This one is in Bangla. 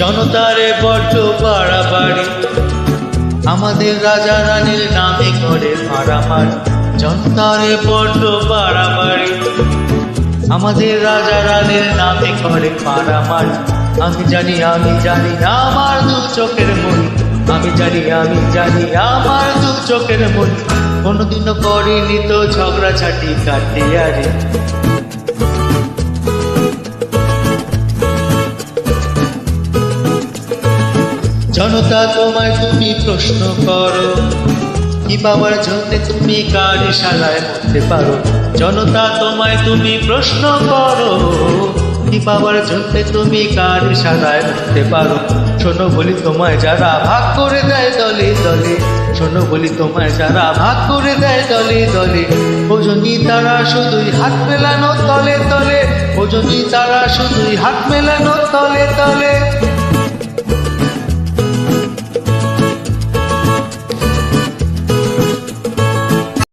জনতারে বড্ড পাড়া বাড়ি আমাদের রাজা রানীর নামে করে মারামারি। জনতারে বড্ড পাড়া বাড়ি আমাদের রাজা রানীর নামে করে মারামারি। আমি জানি আমি জানি, আমার দু চোখের মন আমি জানি আমি জানি, আমার দু চোখের মন কোনোদিনও করিনি তো ঝগড়া ঝাঁটি কাটিয়ারে জনতা তোমায় তুমি প্রশ্ন করো, কি পাওয়ার জন্য তুমি কার শালায় মরতে পারো? জনতা তোমায় তুমি প্রশ্ন করো, কি পাওয়ার জন্য তুমি কার শালায় মরতে পারো? শোনো বলি তোমায় যারা ভাগ করে দেয় দলে দলে শোনো বলি তোমায় যারা ভাগ করে দেয় দলে দলে। ওজনই তারা শুধুই হাত মেলানো তলে তলে ওজনই তারা শুধুই হাত মেলানো তলে।